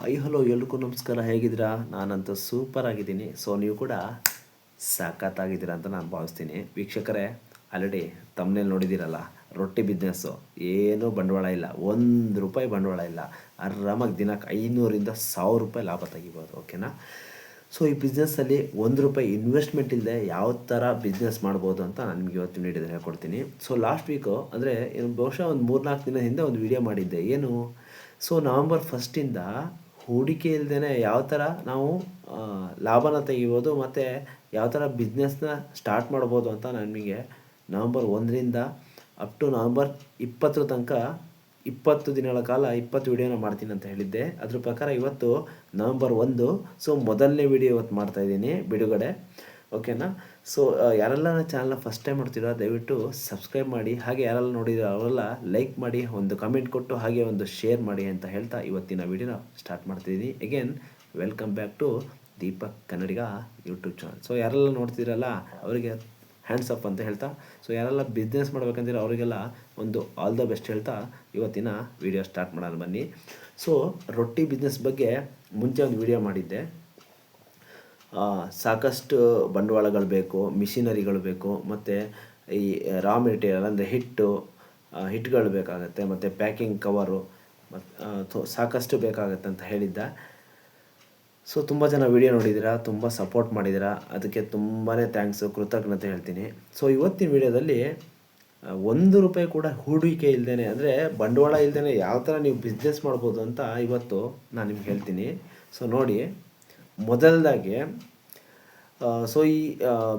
Hi hello ಎಲ್ರಿಗೂ ನಮಸ್ಕಾರ. ಹೇಗಿದ್ದೀರಾ? ನಾನಂತೂ ಸೂಪರ್ ಆಗಿದ್ದೀನಿ. ಸೊ ನೀವು ಕೂಡ ಸಖತ್ತಾಗಿದ್ದೀರಾ ಅಂತ ನಾನು ಭಾವಿಸ್ತೀನಿ. ವೀಕ್ಷಕರೇ ಆಲ್ರೆಡಿ ತಮ್ಮನೇಲಿ ನೋಡಿದ್ದೀರಲ್ಲ, ರೊಟ್ಟಿ ಬಿಸ್ನೆಸ್ಸು ಏನೂ ಬಂಡವಾಳ ಇಲ್ಲ. ಒಂದು ರೂಪಾಯಿ ಬಂಡವಾಳ ಇಲ್ಲ. ಆರಾಮಾಗಿ ದಿನಕ್ಕೆ ಐನೂರಿಂದ ಸಾವಿರ ರೂಪಾಯಿ ಲಾಭ ತೆಗಿಬೋದು ಓಕೆನಾ ಸೊ ಈ ಬಿಸ್ನೆಸ್ಸಲ್ಲಿ ಒಂದು ರೂಪಾಯಿ ಇನ್ವೆಸ್ಟ್ಮೆಂಟ್ ಇಲ್ಲದೆ ಯಾವ ಥರ ಬಿಸ್ನೆಸ್ ಮಾಡ್ಬೋದು ಅಂತ ನಾನು ನಿಮಗೆ ಇವತ್ತು ನೀಡಿದರೆ ಹೇಳ್ಕೊಡ್ತೀನಿ. ಸೊ ಲಾಸ್ಟ್ ವೀಕು ಅಂದರೆ ಬಹುಶಃ ಒಂದು ಮೂರ್ನಾಲ್ಕು ದಿನ ಹಿಂದೆ ಒಂದು ವಿಡಿಯೋ ಮಾಡಿದ್ದೆ. ಏನು? ಸೊ ನವಂಬರ್ ಫಸ್ಟಿಂದ ಹೂಡಿಕೆ ಇಲ್ಲದೇ ಯಾವ ಥರ ನಾವು ಲಾಭನ ತೆಗಿಬೋದು ಮತ್ತು ಯಾವ ಥರ ಬಿಸ್ನೆಸ್ನ ಸ್ಟಾರ್ಟ್ ಮಾಡ್ಬೋದು ಅಂತ ನಿಮಗೆ ನವಂಬರ್ ಒಂದರಿಂದ ಅಪ್ ಟು ನವಂಬರ್ ಇಪ್ಪತ್ತರ ತನಕ ಇಪ್ಪತ್ತು ದಿನಗಳ ಕಾಲ ಇಪ್ಪತ್ತು ವಿಡಿಯೋನ ಮಾಡ್ತೀನಿ ಅಂತ ಹೇಳಿದ್ದೆ. ಅದ್ರ ಪ್ರಕಾರ ಇವತ್ತು ನವಂಬರ್ ಒಂದು ಸೊ ಮೊದಲನೇ ವಿಡಿಯೋ ಇವತ್ತು ಮಾಡ್ತಾಯಿದ್ದೀನಿ ಬಿಡುಗಡೆ. ಓಕೆನಾ? ಸೊ ಯಾರೆಲ್ಲ ನನ್ನ ಚಾನಲ್ನ ಫಸ್ಟ್ ಟೈಮ್ ನೋಡ್ತೀರೋ, ದಯವಿಟ್ಟು ಸಬ್ಸ್ಕ್ರೈಬ್ ಮಾಡಿ, ಹಾಗೆ ಯಾರೆಲ್ಲ ನೋಡಿರೋ ಅವರೆಲ್ಲ ಲೈಕ್ ಮಾಡಿ, ಒಂದು ಕಮೆಂಟ್ ಕೊಟ್ಟು, ಹಾಗೆ ಒಂದು ಶೇರ್ ಮಾಡಿ ಅಂತ ಹೇಳ್ತಾ ಇವತ್ತಿನ ವಿಡಿಯೋನ ಸ್ಟಾರ್ಟ್ ಮಾಡ್ತಿದ್ದೀನಿ. Again welcome back to Deepak Kannadiga YouTube channel so ಯಾರೆಲ್ಲ ನೋಡ್ತಿರಲ್ಲ, ಅವರಿಗೆ ಹ್ಯಾಂಡ್ಸ್ ಅಪ್ ಅಂತ ಹೇಳ್ತಾ ಸೊ ಯಾರೆಲ್ಲ ಬಿಸ್ನೆಸ್ ಮಾಡ್ಬೇಕಂದ್ರೆ ಅವರಿಗೆಲ್ಲ ಒಂದು ಆಲ್ ದ ಬೆಸ್ಟ್ ಹೇಳ್ತಾ ಇವತ್ತಿನ ವಿಡಿಯೋ ಸ್ಟಾರ್ಟ್ ಮಾಡೋಣ ಬನ್ನಿ. ಸೊ ರೊಟ್ಟಿ ಬಿಸ್ನೆಸ್ ಬಗ್ಗೆ ಮುಂಚೆ ಒಂದು ವಿಡಿಯೋ ಮಾಡಿದ್ದೆ. ಸಾಕಷ್ಟು ಬಂಡವಾಳಗಳು ಬೇಕು, ಮಿಷಿನರಿಗಳು ಬೇಕು, ಮತ್ತು ಈ ರಾ ಮೆಟೀರಿಯಲ್ ಅಂದರೆ ಹಿಟ್ಟು ಹಿಟ್ಗಳು ಬೇಕಾಗುತ್ತೆ, ಮತ್ತು ಪ್ಯಾಕಿಂಗ್ ಕವರು ಮತ್ತು ಸಾಕಷ್ಟು ಬೇಕಾಗುತ್ತೆ ಅಂತ ಹೇಳಿದ್ದ. ಸೊ ತುಂಬ ಜನ ವಿಡಿಯೋ ನೋಡಿದ್ದೀರಾ ತುಂಬ ಸಪೋರ್ಟ್ ಮಾಡಿದ್ದೀರಾ ಅದಕ್ಕೆ ತುಂಬಾ ಥ್ಯಾಂಕ್ಸು ಕೃತಜ್ಞತೆ ಹೇಳ್ತೀನಿ. ಸೊ ಇವತ್ತಿನ ವಿಡಿಯೋದಲ್ಲಿ ಒಂದು ರೂಪಾಯಿ ಕೂಡ ಹೂಡಿಕೆ ಇಲ್ಲದೇ ಅಂದರೆ ಬಂಡವಾಳ ಇಲ್ಲದೇ ಯಾವ ಥರ ನೀವು ಬಿಸ್ನೆಸ್ ಮಾಡ್ಬೋದು ಅಂತ ಇವತ್ತು ನಾನು ನಿಮ್ಗೆ ಹೇಳ್ತೀನಿ. ಸೊ ನೋಡಿ. ಮೊದಲದಾಗಿ ಸೊ ಈ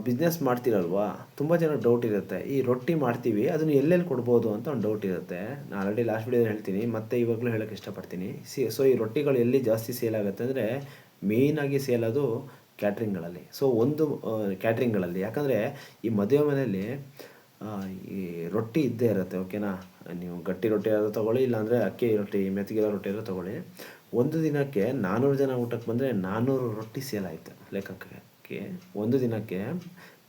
ಬಿಸ್ನೆಸ್ ಮಾಡ್ತೀರಲ್ವಾ, ತುಂಬ ಜನ ಡೌಟ್ ಇರುತ್ತೆ. ಈ ರೊಟ್ಟಿ ಮಾಡ್ತೀವಿ, ಅದನ್ನು ಎಲ್ಲೆಲ್ಲಿ ಕೊಡ್ಬೋದು ಅಂತ ಒಂದು ಡೌಟ್ ಇರುತ್ತೆ. ನಾನು ಆಲ್ರೆಡಿ ಲಾಸ್ಟ್ ವಿಡಿಯೋ ಹೇಳ್ತೀನಿ, ಮತ್ತೆ ಇವಾಗಲೂ ಹೇಳೋಕ್ಕೆ ಇಷ್ಟಪಡ್ತೀನಿ. ಸಿ ಸೊ ಈ ರೊಟ್ಟಿಗಳು ಎಲ್ಲಿ ಜಾಸ್ತಿ ಸೇಲ್ ಆಗುತ್ತೆ ಅಂದರೆ ಮೇಯ್ನಾಗಿ ಸೇಲ್ ಅದು ಕ್ಯಾಟ್ರಿಂಗ್ಗಳಲ್ಲಿ ಸೊ ಒಂದು ಕ್ಯಾಟ್ರಿಂಗ್ಗಳಲ್ಲಿ ಯಾಕಂದರೆ, ಈ ಮದುವೆ ಮನೆಯಲ್ಲಿ ಈ ರೊಟ್ಟಿ ಇದ್ದೇ ಇರುತ್ತೆ ಓಕೆನಾ ನೀವು ಗಟ್ಟಿ ರೊಟ್ಟಿ ಆದರೂ ತೊಗೊಳ್ಳಿ, ಇಲ್ಲಾಂದರೆ ಅಕ್ಕಿ ರೊಟ್ಟಿ ಮೆತ್ತಗಿರೋ ರೊಟ್ಟಿ ಆದರೂ ತೊಗೊಳ್ಳಿ. ಒಂದು ದಿನಕ್ಕೆ ನಾನ್ನೂರು ಜನ ಊಟಕ್ಕೆ ಬಂದರೆ ನಾನ್ನೂರು ರೊಟ್ಟಿ ಸೇಲ್ ಆಯಿತು ಲೆಕ್ಕಕ್ಕೆ. ಒಂದು ದಿನಕ್ಕೆ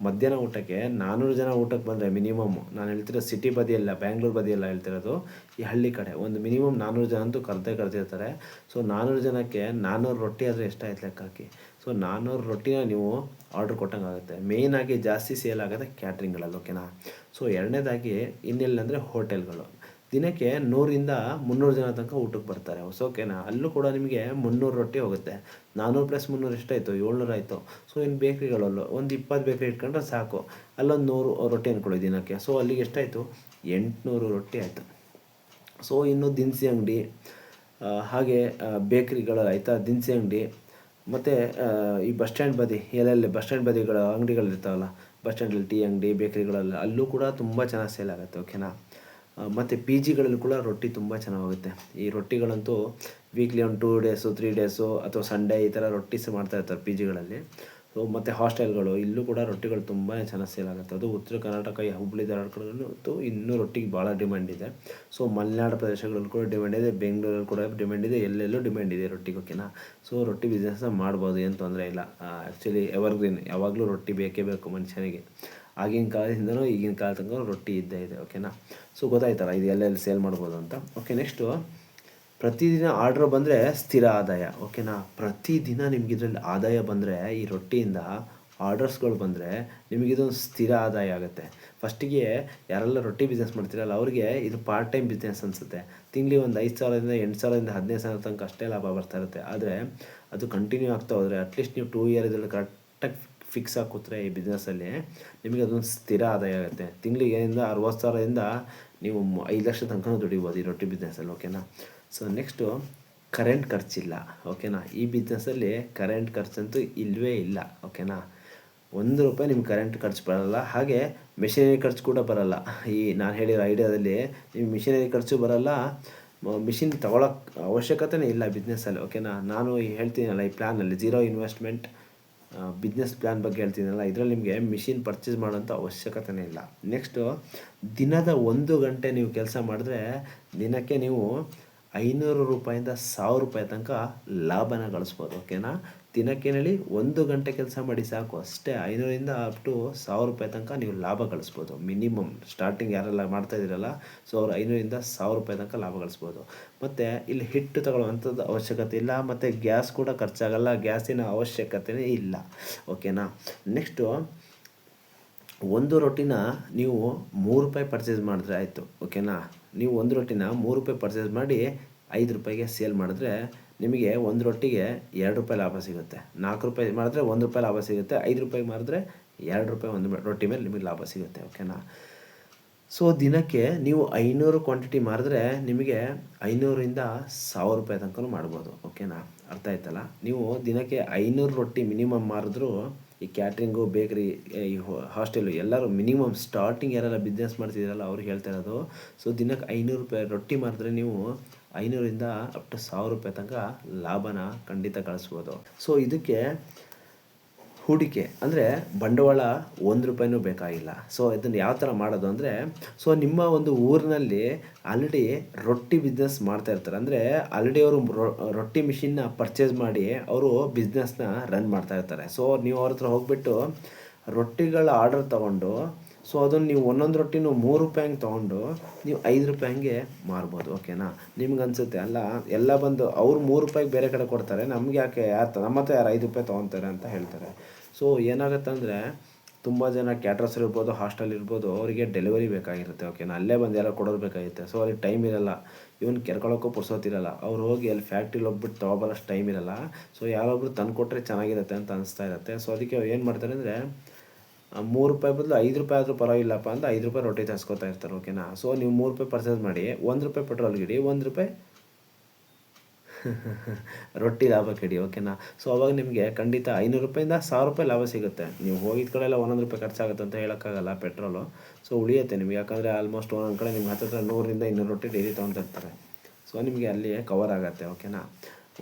ಮಧ್ಯಾಹ್ನ ಊಟಕ್ಕೆ ನಾನ್ನೂರು ಜನ ಊಟಕ್ಕೆ ಬಂದರೆ ಮಿನಿಮಮ್ ನಾನು ಹೇಳ್ತಿರೋ ಸಿಟಿ ಬದಿಯಲ್ಲ ಬ್ಯಾಂಗ್ಳೂರು ಬದಿಯೆಲ್ಲ ಹೇಳ್ತಿರೋದು, ಈ ಹಳ್ಳಿ ಕಡೆ ಒಂದು ಮಿನಿಮಮ್ ನಾನ್ನೂರು ಜನ ಅಂತೂ ಕರೆದೇ ಕರೆದಿರ್ತಾರೆ. ಸೊ ನಾನ್ನೂರು ಜನಕ್ಕೆ ನಾನ್ನೂರು ರೊಟ್ಟಿ ಆದರೆ ಎಷ್ಟಾಯ್ತು ಲೆಕ್ಕ ಹಾಕಿ ಸೊ ನಾನ್ನೂರು ರೊಟ್ಟಿನ ನೀವು ಆರ್ಡ್ರ್ ಕೊಟ್ಟಂಗೆ ಆಗುತ್ತೆ ಮೇಯ್ನಾಗಿ ಜಾಸ್ತಿ ಸೇಲ್ ಆಗೋದೆ ಕ್ಯಾಟ್ರಿಂಗ್ಗಳಲ್ಲಿ ಓಕೆನಾ ಸೊ ಎರಡನೇದಾಗಿ ಇನ್ನೆಲ್ಲಂದರೆ ಹೋಟೆಲ್ಗಳು. ದಿನಕ್ಕೆ ನೂರಿಂದ ಮುನ್ನೂರು ಜನ ತನಕ ಊಟಕ್ಕೆ ಬರ್ತಾರೆ. ಸೊ ಓಕೆನಾ ಅಲ್ಲೂ ಕೂಡ ನಿಮಗೆ ಮುನ್ನೂರು ರೊಟ್ಟಿ ಹೋಗುತ್ತೆ. ನಾನ್ನೂರು ಪ್ಲಸ್ ಮುನ್ನೂರು ಎಷ್ಟಾಯಿತು? ಏಳ್ನೂರು ಆಯಿತು. ಸೊ ಇನ್ನು ಬೇಕ್ರಿಗಳಲ್ಲೂ ಒಂದು ಇಪ್ಪತ್ತು ಬೇಕ್ರಿ ಇಟ್ಕೊಂಡ್ರೆ ಸಾಕು. ಅಲ್ಲೊಂದು ನೂರು ರೊಟ್ಟಿ ಅಂದ್ಕೊಳ್ಳಿ ದಿನಕ್ಕೆ. ಸೊ ಅಲ್ಲಿಗೆ ಎಷ್ಟಾಯಿತು? ಎಂಟುನೂರು ರೊಟ್ಟಿ ಆಯಿತು. ಸೊ ಇನ್ನು ದಿನಸಿ ಅಂಗಡಿ ಹಾಗೆ ಬೇಕ್ರಿಗಳು ಆಯಿತಾ? ದಿನಸಿ ಅಂಗಡಿ. ಮತ್ತು ಈ ಬಸ್ ಸ್ಟ್ಯಾಂಡ್ ಬದಿ ಎಲ್ಲೆಲ್ಲಿ ಬಸ್ ಸ್ಟ್ಯಾಂಡ್ ಬದಿಗಳ ಅಂಗಡಿಗಳಿರ್ತಾವಲ್ಲ ಬಸ್ ಸ್ಟ್ಯಾಂಡಲ್ಲಿ ಟೀ ಅಂಗಡಿ, ಬೇಕ್ರಿಗಳಲ್ಲಿ ಅಲ್ಲೂ ಕೂಡ ತುಂಬ ಚೆನ್ನಾಗಿ ಸೇಲ್ ಆಗುತ್ತೆ ಓಕೆನಾ ಮತ್ತು ಪಿ ಜಿಗಳಲ್ಲಿ ಕೂಡ ರೊಟ್ಟಿ ತುಂಬ ಚೆನ್ನಾಗೋಗುತ್ತೆ. ಈ ರೊಟ್ಟಿಗಳಂತೂ ವೀಕ್ಲಿ ಒಂದು ಟೂ ಡೇಸು ತ್ರೀ ಡೇಸು ಅಥವಾ ಸಂಡೇ ಈ ಥರ ರೊಟ್ಟಿಸ್ ಮಾಡ್ತಾ ಇರ್ತಾರೆ ಪಿ ಜಿಗಳಲ್ಲಿ ಮತ್ತು ಹಾಸ್ಟೆಲ್ಗಳು ಇಲ್ಲೂ ಕೂಡ ರೊಟ್ಟಿಗಳು ತುಂಬಾ ಚೆನ್ನಾಗಿ ಸೇಲ್ ಆಗುತ್ತೆ. ಅದು ಉತ್ತರ ಕರ್ನಾಟಕ, ಈ ಹುಬ್ಬಳ್ಳಿ ಧಾರವಾಡಗಳಲ್ಲೂ ಇನ್ನೂ ರೊಟ್ಟಿಗೆ ಭಾಳ ಡಿಮ್ಯಾಂಡ್ ಇದೆ. ಸೊ ಮಲೆನಾಡು ಪ್ರದೇಶಗಳಲ್ಲಿ ಕೂಡ ಡಿಮ್ಯಾಂಡ್ ಇದೆ, ಬೆಂಗಳೂರಲ್ಲಿ ಕೂಡ ಡಿಮ್ಯಾಂಡ್ ಇದೆ, ಎಲ್ಲೆಲ್ಲೂ ಡಿಮ್ಯಾಂಡ್ ಇದೆ ರೊಟ್ಟಿಗೆ ಓಕೆನಾ? ಸೊ ರೊಟ್ಟಿ ಬಿಸ್ನೆಸ್ನ ಮಾಡ್ಬೋದು, ಏನು ತೊಂದರೆ ಇಲ್ಲ. ಆ್ಯಕ್ಚುಲಿ ಎವರ್ಗ್ರೀನ್ ಯಾವಾಗಲೂ ರೊಟ್ಟಿ ಬೇಕೇ ಬೇಕು ಮನುಷ್ಯನಿಗೆ. ಆಗಿನ ಕಾಲದಿಂದನೂ ಈಗಿನ ಕಾಲ ತನಕ ರೊಟ್ಟಿ ಇದ್ದೇ ಇದೆ, ಓಕೆನಾ? ಸೊ ಗೊತ್ತಾಯ್ತಲ್ಲ, ಇದು ಎಲ್ಲೆಲ್ಲಿ ಸೇಲ್ ಮಾಡ್ಬೋದು ಅಂತ. ಓಕೆ ನೆಕ್ಸ್ಟು ಪ್ರತಿದಿನ ಆರ್ಡ್ರ್ ಬಂದರೆ ಸ್ಥಿರ ಆದಾಯ ಓಕೆನಾ ಪ್ರತಿದಿನ ನಿಮ್ಗೆ ಇದರಲ್ಲಿ ಆದಾಯ ಬಂದರೆ, ಈ ರೊಟ್ಟಿಯಿಂದ ಆರ್ಡರ್ಸ್ಗಳು ಬಂದರೆ ನಿಮಗಿದೊಂದು ಸ್ಥಿರ ಆದಾಯ ಆಗುತ್ತೆ. ಫಸ್ಟಿಗೆ ಯಾರೆಲ್ಲ ರೊಟ್ಟಿ ಬಿಸ್ನೆಸ್ ಮಾಡ್ತೀರಲ್ಲ, ಅವ್ರಿಗೆ ಇದು ಪಾರ್ಟ್ ಟೈಮ್ ಬಿಸ್ನೆಸ್ ಅನಿಸುತ್ತೆ. ತಿಂಗ್ಳಿಗೆ ಒಂದು ಐದು ಸಾವಿರದಿಂದ ಎಂಟು ಸಾವಿರದಿಂದ ಹದಿನೈದು ಸಾವಿರ ತನಕ ಅಷ್ಟೇ ಲಾಭ ಬರ್ತಾ ಇರುತ್ತೆ. ಆದರೆ ಅದು ಕಂಟಿನ್ಯೂ ಆಗ್ತಾ ಹೋದರೆ ಅಟ್ಲೀಸ್ಟ್ ನೀವು ಟೂ ಇಯರ್ ಇದರಲ್ಲಿ ಕರೆಕ್ಟಾಗಿ ಫಿಕ್ಸ್ ಆಗಿ ಕೂತ್ರೆ ಈ ಬಿಸ್ನೆಸ್ಸಲ್ಲಿ ನಿಮಗೆ ಅದೊಂದು ಸ್ಥಿರ ಆದಾಯ ಆಗುತ್ತೆ. ತಿಂಗಳಿಗೆ ಏನಿಂದ ಅರವತ್ತು ಸಾವಿರದಿಂದ ನೀವು ಐದು ಲಕ್ಷ ತನಕ ದುಡಿಬೋದು ಈ ರೊಟ್ಟಿ ಬಿಸ್ನೆಸ್ಸಲ್ಲಿ ಓಕೆನಾ ಸೊ ನೆಕ್ಸ್ಟು ಕರೆಂಟ್ ಖರ್ಚಿಲ್ಲ ಓಕೆನಾ ಈ ಬಿಸ್ನೆಸ್ಸಲ್ಲಿ ಕರೆಂಟ್ ಖರ್ಚಂತೂ ಇಲ್ಲವೇ ಇಲ್ಲ ಓಕೆನಾ ಒಂದು ರೂಪಾಯಿ ನಿಮ್ಗೆ ಕರೆಂಟ್ ಖರ್ಚು ಬರಲ್ಲ, ಹಾಗೆ ಮೆಷಿನರಿ ಖರ್ಚು ಕೂಡ ಬರೋಲ್ಲ. ಈ ನಾನು ಹೇಳಿರೋ ಐಡಿಯಾದಲ್ಲಿ ನಿಮ್ಮ ಮಿಷಿನರಿ ಖರ್ಚು ಬರಲ್ಲ ಮಿಷಿನ್ ತೊಗೊಳಕ್ಕೆ ಅವಶ್ಯಕತೆನೇ ಇಲ್ಲ ಬಿಸ್ನೆಸ್ಸಲ್ಲಿ ಓಕೆನಾ ನಾನು ಹೇಳ್ತೀನಲ್ಲ, ಈ ಪ್ಲ್ಯಾನಲ್ಲಿ ಜೀರೋ ಇನ್ವೆಸ್ಟ್ಮೆಂಟ್ ಬಿಸ್ನೆಸ್ ಪ್ಲ್ಯಾನ್ ಬಗ್ಗೆ ಹೇಳ್ತೀನಲ್ಲ, ಇದರಲ್ಲಿ ನಿಮಗೆ ಮಿಷಿನ್ ಪರ್ಚೇಸ್ ಮಾಡೋಂಥ ಅವಶ್ಯಕತೆನೇ ಇಲ್ಲ. ನೆಕ್ಸ್ಟು ದಿನದ ಒಂದು ಗಂಟೆ ನೀವು ಕೆಲಸ ಮಾಡಿದ್ರೆ ದಿನಕ್ಕೆ ನೀವು ಐನೂರು ರೂಪಾಯಿಂದ ಸಾವಿರ ರೂಪಾಯಿ ತನಕ ಲಾಭನ ಗಳಿಸ್ಬೋದು ಓಕೆನಾ ದಿನಕ್ಕೇನೇಳಿ ಒಂದು ಗಂಟೆ ಕೆಲಸ ಮಾಡಿ ಸಾಕು. ಅಷ್ಟೇ, ಐನೂರಿಂದ ಅಪ್ ಟು ಸಾವಿರ ರೂಪಾಯಿ ತನಕ ನೀವು ಲಾಭ ಗಳಿಸ್ಬೋದು. ಮಿನಿಮಮ್ ಸ್ಟಾರ್ಟಿಂಗ್ ಯಾರೆಲ್ಲ ಮಾಡ್ತಾ ಇದ್ದೀರಲ್ಲ ಸೊ ಅವ್ರು ಐನೂರಿಂದ ಸಾವಿರ ರೂಪಾಯಿ ತನಕ ಲಾಭ ಗಳಿಸ್ಬೋದು. ಮತ್ತು ಇಲ್ಲಿ ಹಿಟ್ಟು ತಗೊಳ್ಳುವಂಥದ್ದು ಅವಶ್ಯಕತೆ ಇಲ್ಲ, ಮತ್ತು ಗ್ಯಾಸ್ ಕೂಡ ಖರ್ಚಾಗಲ್ಲ, ಗ್ಯಾಸಿನ ಅವಶ್ಯಕತೆಯೇ ಇಲ್ಲ ಓಕೆನಾ ನೆಕ್ಸ್ಟು ಒಂದು ರೊಟ್ಟಿನ ನೀವು ಮೂರು ರೂಪಾಯಿ ಪರ್ಚೇಸ್ ಮಾಡಿದ್ರೆ ಆಯಿತು ಓಕೆನಾ ನೀವು ಒಂದು ರೊಟ್ಟಿನ ಮೂರು ರೂಪಾಯಿ ಪರ್ಚೇಸ್ ಮಾಡಿ ಐದು ರೂಪಾಯಿಗೆ ಸೇಲ್ ಮಾಡಿದ್ರೆ ನಿಮಗೆ ಒಂದು ರೊಟ್ಟಿಗೆ ಎರಡು ರೂಪಾಯಿ ಲಾಭ ಸಿಗುತ್ತೆ. ನಾಲ್ಕು ರೂಪಾಯಿ ಮಾಡಿದ್ರೆ ಒಂದು ರೂಪಾಯಿ ಲಾಭ ಸಿಗುತ್ತೆ, ಐದು ರೂಪಾಯಿ ಮಾಡಿದ್ರೆ ಎರಡು ರೂಪಾಯಿ ಒಂದು ರೊಟ್ಟಿ ಮೇಲೆ ನಿಮಗೆ ಲಾಭ ಸಿಗುತ್ತೆ ಓಕೆನಾ ಸೊ ದಿನಕ್ಕೆ ನೀವು ಐನೂರು ಕ್ವಾಂಟಿಟಿ ಮಾರಿದ್ರೆ ನಿಮಗೆ ಐನೂರಿಂದ ಸಾವಿರ ರೂಪಾಯಿ ತನಕ ಮಾಡ್ಬೋದು ಓಕೆನಾ ಅರ್ಥ ಆಯ್ತಲ್ಲ? ನೀವು ದಿನಕ್ಕೆ ಐನೂರು ರೊಟ್ಟಿ ಮಿನಿಮಮ್ ಮಾರಿದ್ರು ಈ ಕ್ಯಾಟ್ರಿಂಗು ಬೇಕ್ರಿ ಈ ಹಾಸ್ಟೆಲು ಎಲ್ಲರೂ ಮಿನಿಮಮ್ ಸ್ಟಾರ್ಟಿಂಗ್ ಯಾರೆಲ್ಲ ಬಿಸ್ನೆಸ್ ಮಾಡ್ತಿದ್ದೀರಲ್ಲ ಅವ್ರಿಗೆ ಹೇಳ್ತಾ ಇರೋದು. ಸೊ ದಿನಕ್ಕೆ ಐನೂರು ರೂಪಾಯಿ ರೊಟ್ಟಿ ಮಾಡಿದ್ರೆ ನೀವು ಐನೂರಿಂದ ಅಪ್ ಟು ಸಾವಿರ ರೂಪಾಯಿ ತನಕ ಲಾಭನ ಖಂಡಿತ ಕಳಿಸ್ಬೋದು ಸೊ ಇದಕ್ಕೆ ಹೂಡಿಕೆ. ಅಂದರೆ ಬಂಡವಾಳ ಒಂದು ರೂಪಾಯಿನೂ ಬೇಕಾಗಿಲ್ಲ. ಸೊ ಇದನ್ನು ಯಾವ ಥರ ಮಾಡೋದು ಅಂದರೆ ಸೊ ನಿಮ್ಮ ಒಂದು ಊರಿನಲ್ಲಿ ಆಲ್ರೆಡಿ ರೊಟ್ಟಿ ಬಿಸ್ನೆಸ್ ಮಾಡ್ತಾ ಇರ್ತಾರೆ. ಅಂದರೆ ಆಲ್ರೆಡಿ ಅವರು ರೊಟ್ಟಿ ಮಿಷಿನ್ನ ಪರ್ಚೇಸ್ ಮಾಡಿ ಅವರು ಬಿಸ್ನೆಸ್ನ ರನ್ ಮಾಡ್ತಾ ಇರ್ತಾರೆ. ಸೊ ನೀವು ಅವ್ರ ಹತ್ರ ಹೋಗ್ಬಿಟ್ಟು ರೊಟ್ಟಿಗಳ ಆರ್ಡರ್ ತೊಗೊಂಡು ಸೊ ಅದನ್ನು ನೀವು ಒಂದೊಂದು ರೊಟ್ಟಿನೂ ಮೂರು ರೂಪಾಯಿ ಹಂಗೆ ತೊಗೊಂಡು ನೀವು ಐದು ರೂಪಾಯಿ ಹಂಗೆ ಮಾರ್ಬೋದು. ಓಕೆನಾ ನಿಮ್ಗೆ ಅನಿಸುತ್ತೆ, ಅಲ್ಲ, ಎಲ್ಲ ಬಂದು ಅವ್ರು ಮೂರು ರೂಪಾಯಿಗೆ ಬೇರೆ ಕಡೆ ಕೊಡ್ತಾರೆ, ನಮ್ಗೆ ಯಾಕೆ ಯಾರು ನಮ್ಮ ಹತ್ರ ಯಾರು ಐದು ರೂಪಾಯಿ ತೊಗೊತಾರೆ ಅಂತ ಹೇಳ್ತಾರೆ. ಸೊ ಏನಾಗುತ್ತೆ ಅಂದರೆ ತುಂಬ ಜನ ಕ್ಯಾಟ್ರಸ್ ಇರ್ಬೋದು ಹಾಸ್ಟೆಲ್ ಇರ್ಬೋದು, ಅವರಿಗೆ ಡೆಲಿವರಿ ಬೇಕಾಗಿರುತ್ತೆ ಓಕೆನಾ ಅಲ್ಲೇ ಬಂದು ಯಾರೋ ಕೊಡೋರು ಬೇಕಾಗಿರುತ್ತೆ ಸೊ ಅಲ್ಲಿ ಟೈಮ್ ಇರಲ್ಲ. ಇವನ್ ಕೆರ್ಕೊಳ್ಳೋಕ್ಕೂ ಪುರ್ಸೋತಿರಲ್ಲ ಅವ್ರು ಹೋಗಿ ಅಲ್ಲಿ ಫ್ಯಾಕ್ಟ್ರಿಲಿ ಹೋಗ್ಬಿಟ್ಟು ತೊಗೊಬರೋಷ್ಟು ಟೈಮ್ ಇರಲ್ಲ. ಸೊ ಯಾರೊಬ್ರು ತಂದು ಕೊಟ್ಟರೆ ಚೆನ್ನಾಗಿರುತ್ತೆ ಅಂತ ಅನಿಸ್ತಾ ಇರುತ್ತೆ. ಸೊ ಅದಕ್ಕೆ ಅವ್ರು ಏನು ಮಾಡ್ತಾರೆ ಅಂದರೆ ಮೂರು ರೂಪಾಯಿ ಬದಲು ಐದು ರೂಪಾಯಿ ಆದರೂ ಪರವಾಗಿಲ್ಲಪ್ಪ ಅಂತ ಐದು ರೂಪಾಯಿ ರೊಟ್ಟಿ ತರಿಸ್ಕೊತಾ ಇರ್ತಾರೆ ಓಕೆನಾ ಸೊ ನೀವು ಮೂರು ರೂಪಾಯಿ ಪರ್ಚೇಸ್ ಮಾಡಿ, ಒಂದು ರೂಪಾಯಿ ಪೆಟ್ರೋಲ್ಗಿಡಿ ಒಂದು ರೂಪಾಯಿ ರೊಟ್ಟಿ ಲಾಭ ಕೇಳಿ ಓಕೆನಾ ಸೊ ಅವಾಗ ನಿಮಗೆ ಖಂಡಿತ ಐನೂರು ರೂಪಾಯಿಂದ ಸಾವಿರ ರೂಪಾಯಿ ಲಾಭ ಸಿಗುತ್ತೆ. ನೀವು ಹೋಗಿದ ಕಡೆ ಎಲ್ಲ ಒಂದೊಂದು ರೂಪಾಯಿ ಖರ್ಚಾಗುತ್ತೆ ಅಂತ ಹೇಳೋಕ್ಕಾಗಲ್ಲ ಪೆಟ್ರೋಲು ಸೊ ಉಳಿಯುತ್ತೆ ನಿಮಗೆ. ಯಾಕಂದರೆ ಆಲ್ಮೋಸ್ಟ್ ಒಂದೊಂದು ಕಡೆ ನಿಮ್ಗೆ ಹತ್ತಿರ ನೂರರಿಂದ ಇನ್ನೂರು ರೊಟ್ಟಿ ಡೈಲಿ ತೊಗೊತಿರ್ತಾರೆ ಸೊ ನಿಮಗೆ ಅಲ್ಲಿ ಕವರ್ ಆಗುತ್ತೆ ಓಕೆನಾ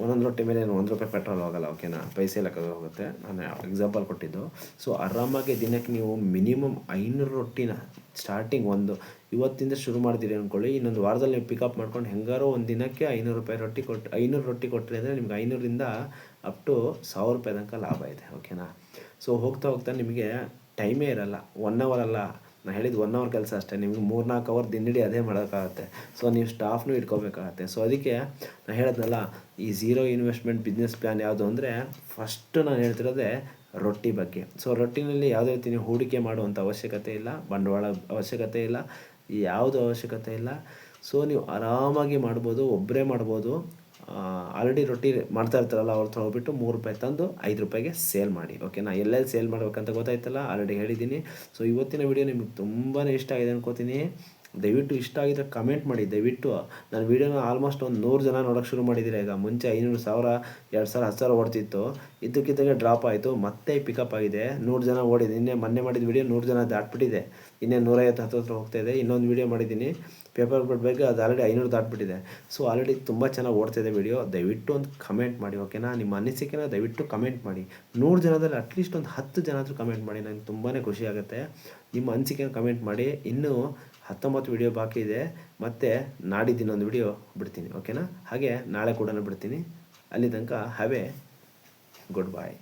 ಒಂದೊಂದು ರೊಟ್ಟಿ ಮೇಲೆ ಏನು ಒಂದು ರೂಪಾಯಿ ಪೆಟ್ರೋಲ್ ಹೋಗಲ್ಲ ಓಕೆನಾ ಪೈಸೆ ಲೆಕ್ಕ ಹೋಗುತ್ತೆ. ನಾನು ಎಕ್ಸಾಂಪಲ್ ಕೊಟ್ಟಿದ್ದು. ಸೊ ಆರಾಮಾಗಿ ದಿನಕ್ಕೆ ನೀವು ಮಿನಿಮಮ್ ಐನೂರು ರೊಟ್ಟಿನ ಸ್ಟಾರ್ಟಿಂಗ್ ಒಂದು ಇವತ್ತಿಂದ ಶುರು ಮಾಡ್ತೀರಿ ಅಂದ್ಕೊಳ್ಳಿ ಇನ್ನೊಂದು ವಾರದಲ್ಲಿ ನೀವು ಪಿಕಪ್ ಮಾಡ್ಕೊಂಡು ಹೆಂಗಾರೋ ಒಂದು ದಿನಕ್ಕೆ ಐನೂರು ರೂಪಾಯಿ ರೊಟ್ಟಿ ಕೊಟ್ಟು ಐನೂರು ರೊಟ್ಟಿ ಕೊಟ್ಟರೆ ಅಂದರೆ ನಿಮ್ಗೆ ಐನೂರಿಂದ ಅಪ್ ಟು ಸಾವಿರ ರೂಪಾಯಿ ತನಕ ಲಾಭ ಇದೆ ಓಕೆನಾ ಸೊ ಹೋಗ್ತಾ ಹೋಗ್ತಾ ನಿಮಗೆ ಟೈಮೇ ಇರಲ್ಲ. ಒನ್ ಅವರ್ ಅಲ್ಲ. ನಾನು ಹೇಳಿದ ಒನ್ ಅವರ್ ಕೆಲಸ ಅಷ್ಟೇ, ನಿಮ್ಗೆ ಮೂರು ನಾಲ್ಕು ಅವರ್ ದಿನಡಿ ಅದೇ ಮಾಡೋಕ್ಕಾಗತ್ತೆ. ಸೊ ನೀವು ಸ್ಟಾಫ್ನೂ ಇಟ್ಕೋಬೇಕಾಗತ್ತೆ. ಸೊ ಅದಕ್ಕೆ ನಾನು ಹೇಳಿದ್ನಲ್ಲ, ಈ ಝೀರೋ ಇನ್ವೆಸ್ಟ್ಮೆಂಟ್ ಬಿಸ್ನೆಸ್ ಪ್ಲ್ಯಾನ್ ಯಾವುದು ಅಂದರೆ ಫಸ್ಟು ನಾನು ಹೇಳ್ತಿರೋದೇ ರೊಟ್ಟಿ ಬಗ್ಗೆ. ಸೊ ರೊಟ್ಟಿನಲ್ಲಿ ಯಾವುದೇ ರೀತಿ ನೀವು ಹೂಡಿಕೆ ಮಾಡುವಂಥ ಅವಶ್ಯಕತೆ ಇಲ್ಲ, ಬಂಡವಾಳ ಅವಶ್ಯಕತೆ ಇಲ್ಲ, ಯಾವುದು ಅವಶ್ಯಕತೆ ಇಲ್ಲ. ಸೊ ನೀವು ಆರಾಮಾಗಿ ಮಾಡ್ಬೋದು ಒಬ್ಬರೇ ಮಾಡ್ಬೋದು ಆಲ್ರೆಡಿ ರೊಟ್ಟಿ ಮಾಡ್ತಾ ಇರ್ತಾರಲ್ಲ, ಅವ್ರ ಹತ್ರ ಹೋಗ್ಬಿಟ್ಟು ಮೂರು ರೂಪಾಯಿ ತಂದು ಐದು ರೂಪಾಯಿಗೆ ಸೇಲ್ ಮಾಡಿ ಓಕೆನಾ ಎಲ್ಲೆಲ್ಲಿ ಸೇಲ್ ಮಾಡ್ಬೇಕಂತ ಗೊತ್ತಾಯ್ತಲ್ಲ ಆಲ್ರೆಡಿ ಹೇಳಿದ್ದೀನಿ. ಸೊ ಇವತ್ತಿನ ವಿಡಿಯೋ ನಿಮ್ಗೆ ತುಂಬಾ ಇಷ್ಟ ಆಗಿದೆ ಅನ್ಕೋತೀನಿ. ದಯವಿಟ್ಟು ಇಷ್ಟ ಆಗಿದ್ರೆ ಕಮೆಂಟ್ ಮಾಡಿ. ದಯವಿಟ್ಟು ನಾನು ವೀಡಿಯೋನ ಆಲ್ಮೋಸ್ಟ್ ಒಂದು ನೂರು ಜನ ನೋಡೋಕೆ ಶುರು ಮಾಡಿದ್ದೀರ ಈಗ ಮುಂಚೆ ಐನೂರು ಸಾವಿರ, ಎರಡು ಸಾವಿರ, ಹತ್ತು ಸಾವಿರ ಓಡ್ತಿತ್ತು. ಇದ್ದಕ್ಕಿದ್ದಾಗೆ ಡ್ರಾಪ್ ಆಯಿತು, ಮತ್ತೆ ಪಿಕಪ್ ಆಗಿದೆ. ನೂರು ಜನ ಓಡಿದೆ ನಿನ್ನೆ ಮೊನ್ನೆ ಮಾಡಿದ ವೀಡಿಯೋ ನೂರು ಜನ ದಾಟ್ಬಿಟ್ಟಿದೆ. ಇನ್ನೇ ನೂರೈವತ್ತು ಹತ್ತು ಹತ್ರ ಹೋಗ್ತಾ ಇದೆ. ಇನ್ನೊಂದು ವೀಡಿಯೋ ಮಾಡಿದ್ದೀನಿ. ಪೇಪರ್ ಬಿಡಬೇಕು, ಅದು ಆಲ್ರೆಡಿ ಐನೂರು ದಾಟ್ಬಿಟ್ಟಿದೆ. ಸೊ ಆಲ್ರೆಡಿ ತುಂಬ ಚೆನ್ನಾಗಿ ಓಡ್ತಿದೆ ವಿಡಿಯೋ ದಯವಿಟ್ಟು ಒಂದು ಕಮೆಂಟ್ ಮಾಡಿ ಓಕೆನಾ ನಿಮ್ಮ ಅನಿಸಿಕೆನ ದಯವಿಟ್ಟು ಕಮೆಂಟ್ ಮಾಡಿ. ನೂರು ಜನದಲ್ಲಿ ಅಟ್ಲೀಸ್ಟ್ ಒಂದು ಹತ್ತು ಜನ ಆದರೂ ಕಮೆಂಟ್ ಮಾಡಿ ನನಗೆ ತುಂಬಾ ಖುಷಿ ಆಗುತ್ತೆ. ನಿಮ್ಮ ಅನಿಸಿಕೆನ ಕಮೆಂಟ್ ಮಾಡಿ. ಇನ್ನೂ ಹತ್ತೊಂಬತ್ತು ವಿಡಿಯೋ ಬಾಕಿ ಇದೆ. ಮತ್ತು ನಾಡಿದ್ದು ಒಂದು ವಿಡಿಯೋ ಬಿಡ್ತೀನಿ ಓಕೆನಾ ಹಾಗೆ ನಾಳೆ ಕೂಡ ಬಿಡ್ತೀನಿ. ಅಲ್ಲಿ ತನಕ ಹ್ಯಾವ್ ಎ ಗುಡ್ ಬಾಯ್